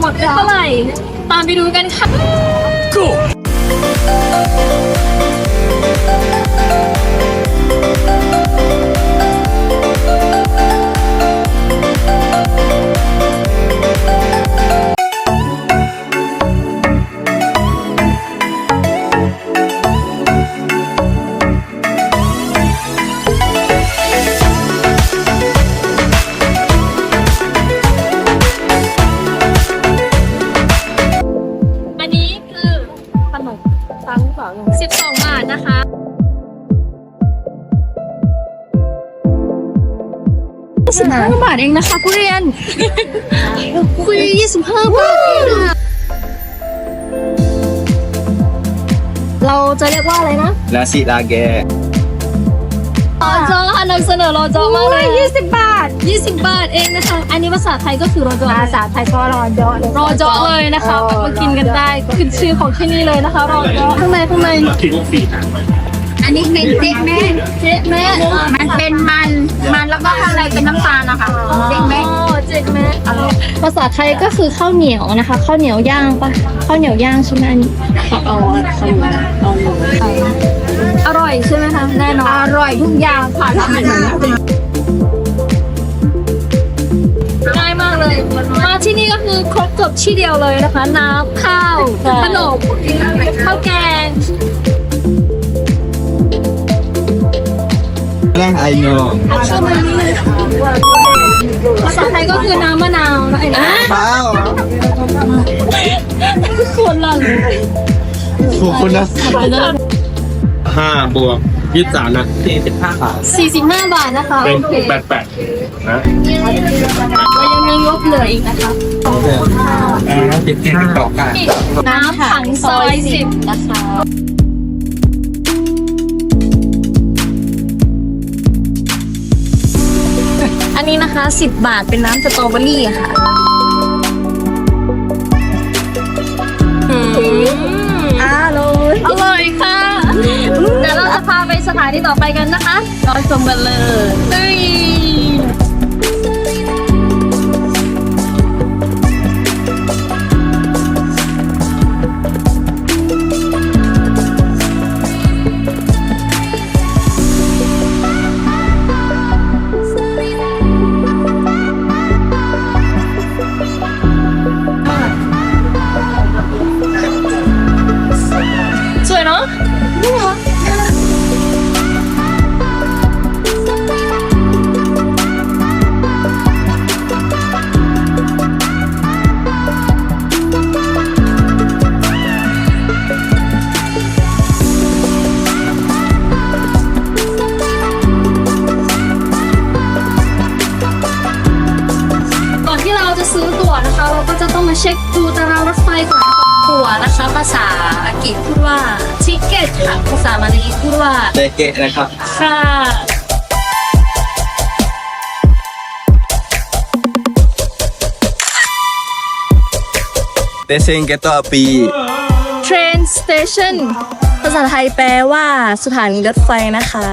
หมดเท่าไหร่ ตามไปดูกันค่ะ Go! สิบห้าบาทเองนะคะผู้เรียนคุยยี่สิบห้าบาทเองอะเราจะเรียกว่าอะไรนะ Nasi lage. รอจอค่ะนำเสนอรอจอมากเลยยี่สิบบาทยี่สิบบาทเองนะคะ อันนี้ภาษาไทยก็คือรอจอภาษาไทยก็รอเยอะเลยรอจอเลยนะคะมากินกันได้ขึ้นชื่อของที่นี่เลยนะคะ รอจอข้างในข้างใน อันนี้เป็นเจ๊กแม่เจ๊แม่มันเป็นมันมันแล้ วก็ข้างในเป็นน้ำตาลนะคะเจ๊กแม่อ๋อเจ๊แม่ภาษาไทยก็คือข้าวเหนียวนะคะข้าวเหนียวย่างปะข้าวเหนียวย่างใช่ไหมอันนี้เอาข้าวเหนียวเอาหมูอร่อยใช่ไหมคะแน่นออนร่อยทุกอย่างค่ะทำให้มันง่ายมากเลยมาที่นี่ก็คือครบจบที่เดียวเลยนะคะ น้ำข้าวขนม I know. ภาษาไทยก็คือน้ำมะนาวนะไอ้นะ Wow. คนละเลย Coconut. ห้าบวกยี่สิบสามนะสี่สิบห้าบาท45บาทนะคะเป็นโอเคแปดแปดนะเรายังมีงบเหลืออีกนะคะสิบห้าต่อกันน้ำผังซอยสิบนะคะ อันนี้นะคะ 10 บาทเป็นน้ำสตรอเบอรี่ค่ะอร่อยอร่อยค่ะเดี๋ยวเราจะพาไปสถานที่ต่อไปกันนะคะรอชมกันเลย เราก็จะต้องมาเช็คดูตารางรถไฟก่อนนะคะตั๋วนะคะ ภาษาอังกฤษพูดว่า ticket ค่ะ ภาษามาลายูพูดว่า Lege นะครับ ค่ะ Testing keto api. train station ภาษาไทยแปลว่าสถานีรถไฟนะคะ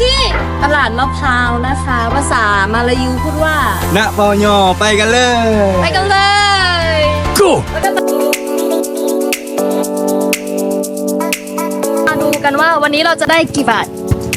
ที่ตลาดมะพร้าวนะคะ ภาษามาลายูพูดว่า Nak ponyo, ไปกันเลย ไปกันเลย Go! มาดูกันว่าวันนี้เราจะได้กี่บาท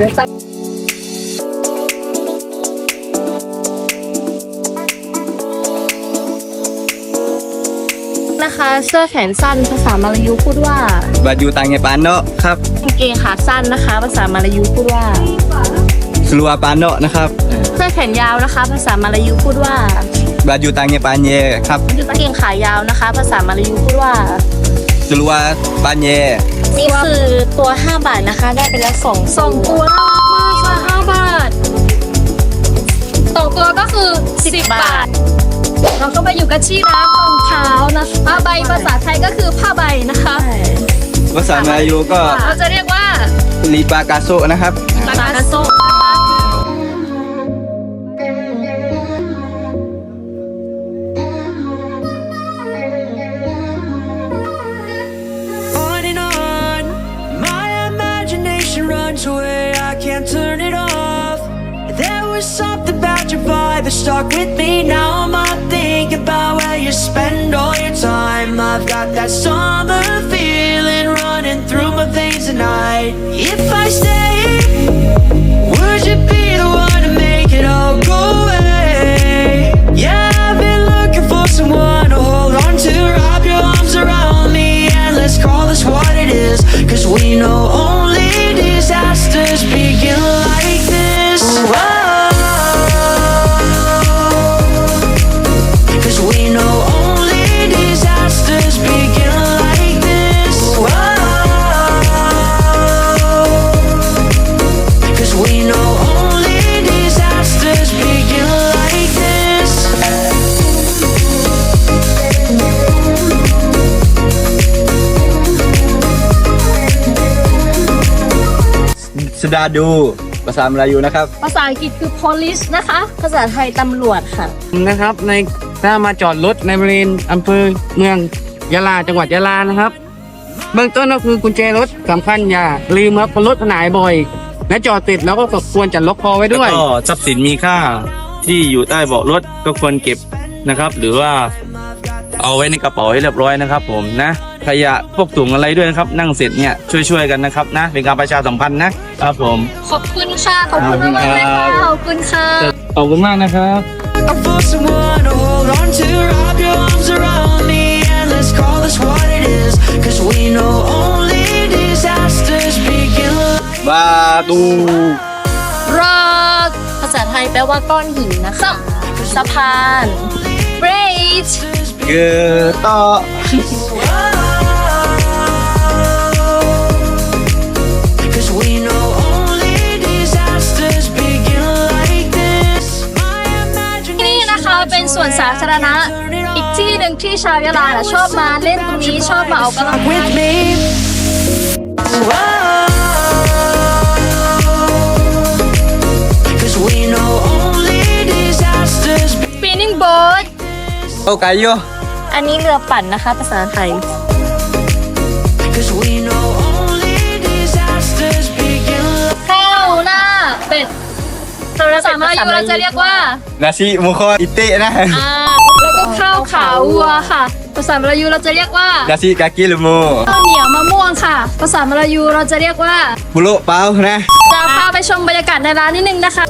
นะคะ เสื้อแขนสั้นภาษามาลายูพูดว่า Baju tangan panok ครับกางเกงขาสั้นนะคะ ภาษามาลายูพูดว่า Seluar panok นะครับ เสื้อแขนยาวนะคะ ภาษามาลายูพูดว่า Baju tangan panjang ครับกางเกงขายาวนะคะ ภาษามาลายูพูดว่า Seluar panjang นี่คือตัว 5 บาทนะคะ ได้ไปแล้วสองสองตัวน่ารักมากค่ะ5บาทสองตัวก็คือ 10 บาท เราก็มาอยู่กันที่ร้านรองเท้านะผ้าใบภาษาไทยก็คือผ้าใบนะคะภาษามลายูก็เราจะเรียกว่าลีปากาโซนะครับปากกาโซ think about where you spend all your time. I've got that summer feeling running through my veins tonight If I stay, would you be the one to make it all go away? Yeah, I've been looking for someone to hold on to. Wrap your arms around me and let's call this what it is. Cause we know only สดาดู ภาษามลายูนะครับ ภาษาอังกฤษคือ police นะคะ ภาษาไทยตำรวจค่ะ นะครับในถ้ามาจอดรถในบริเวณอำเภอเมืองยะลาจังหวัดยะลานะครับ เบื้องต้นก็คือกุญแจรถสำคัญอย่าลืมครับเพราะรถหายบ่อย และจอดติดแล้วก็ควรจะล็อกคอไว้ด้วยก็ทรัพย์สินมีค่าที่อยู่ใต้เบาะรถก็ควรเก็บนะครับ หรือว่าเอาไว้ในกระเป๋าให้เรียบร้อยนะครับผมนะ ขยะพวกถุงอะไรด้วยนะครับ นั่งเสร็จเนี่ยช่วยๆกันนะครับนะเป็นการประชาสัมพันธ์นะครับผม ขอบคุณค่ะ ขอบคุณมากๆเลยค่ะขอบคุณค่ะ ขอบคุณมากนะครับ for someone to hold on to, wrap your arms around me, and let's call this what it is. Cause we know only disasters begin like บาตู rock ภาษาไทยแปลว่าก้อนหินนะคะสะพาน bridge เกอต่อ Cause วนสาธารณะ อีกที่หนึ่งที่ชาวยะลาน่ะชอบมาเล่นตรงนี้ชอบมาออกกำลังกาย with me. Cause we know only disasters ปีนิ่งโบ๊ทโอกายโยอันนี้เรือปั่นนะคะภาษาไทย Cause we know only disasters begin ข้าวหน้าเป็ด ภาษามายูเราจะเรียกว่านาซิมุคออิเตะนะอ่าแล้วก็ข้าวขาววัวค่ะภาษามลายูเราจะเรียกว่านาซิกากิลโมข้าวเหนียวมะม่วงค่ะ ภาษามลายูเราจะเรียกว่าบุโรเปานะจะพาไปชมบรรยากาศในร้านนิดนึงนะคะ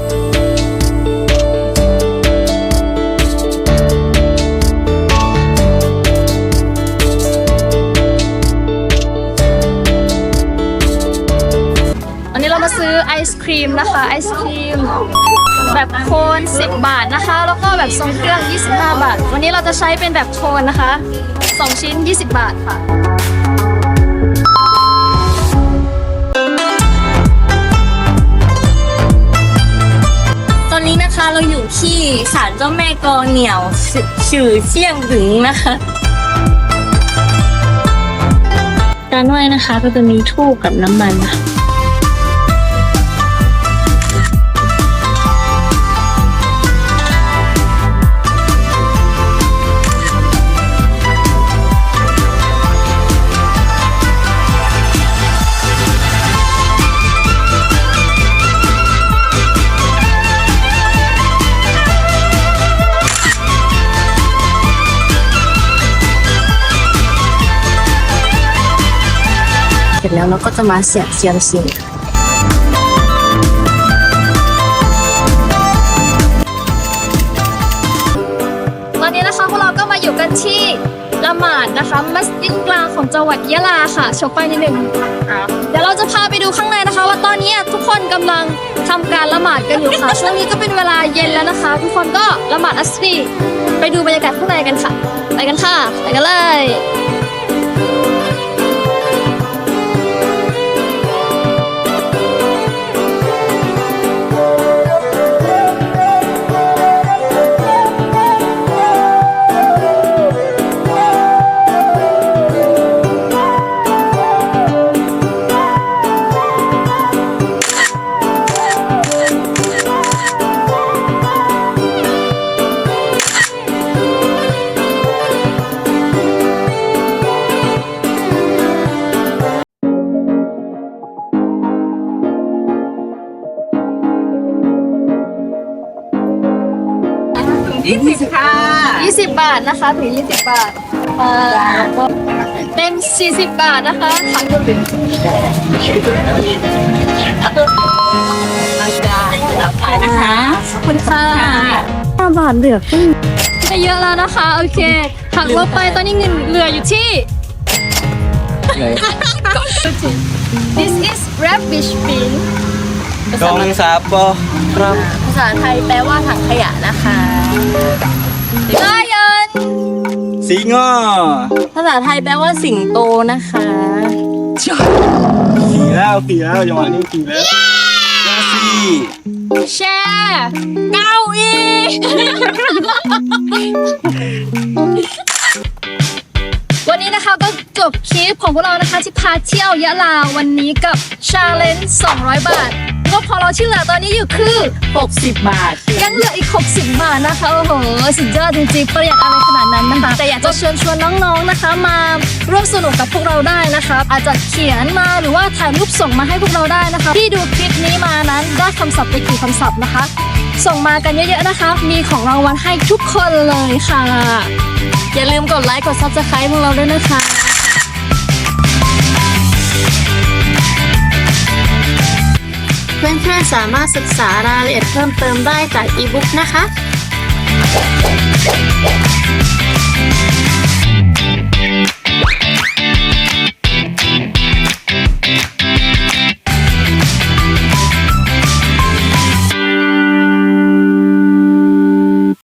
ครีมนะคะ ไอศครีม แบบโคน 10 บาทนะคะ แล้วก็แบบทรงเครื่อง 25 บาท วันนี้เราจะใช้เป็นแบบโคนนะคะ 2 ชิ้น 20 บาทค่ะตอนนี้นะคะเราอยู่ที่ศาลเจ้าแม่กอเหนียวชื่อเชี่ยงถึงนะคะการไหว้นะคะก็จะมีทูบกับน้ำมันนะคะ แล้วเราก็จะมาเสียบเซียมซีตอนนี้นะคะพวกเราก็มาอยู่กันที่ละหมาดนะคะมัสยิดกลางของจังหวัดยะลาค่ะชมไปนิดหนึ่งเดี๋ยวเราจะพาไปดูข้างในนะคะ ว่าตอนนี้ทุกคนกำลังทำการละหมาดกันอยู่ค่ะช่วงนี้ก็เป็นเวลาเย็นแล้วนะคะ ทุกคนก็ละหมาดอัสรีไปดูบรรยากาศข้างในกันค่ะ ไปกันค่ะ ไปกันเลย นะคะถึง20บาทอ่าเป็น40บาทนะคะถังดื่มนะคะขอบคุณค่ะ5บาทเหลือครึ่งไม่เยอะแล้วนะคะ โอเคหักลบไปตอนนี้เงินเหลืออยู่ที่ This is rubbish bin กองสาปอครับ ภาษาไทยแปลว่าถังขยะนะคะ lion สีงอภาษาไทยแปลว่าสิงโตนะคะขี่แล้วขี่แล้วจังหวะนี้ขี่แล้วเจอซี่ share เก้าอี้ วันนี้นะคะก็จบคลิปของพวกเรานะคะที่พาเที่ยวยะลาวันนี้กับชาเลนจ์200 บาทงบของเราที่เหลือตอนนี้อยู่คือ 60 บาท ยังเหลืออีก 60 บาทนะคะโอ้โหสุดยอดจริงๆประหยัดอะไรขนาดนั้นนะคะแต่อยากจะเชิญชวนน้องๆนะคะ มาร่วมสนุกกับพวกเราได้นะคะอาจจะเขียนมาหรือว่าถ่ายรูปส่งมาให้พวกเราได้นะคะ ที่ดูคลิปนี้มานั้นได้คำศัพท์ไปกี่คำศัพท์นะคะ ส่งมากันเยอะๆนะคะ มีของรางวัลให้ทุกคนเลยค่ะ อย่าลืมกดไลค์กด subscribe พวกเราด้วยนะคะเพื่อนๆสามารถศึกษารายละเอียดเพิ่มเติมได้จากอีบุ๊กนะคะ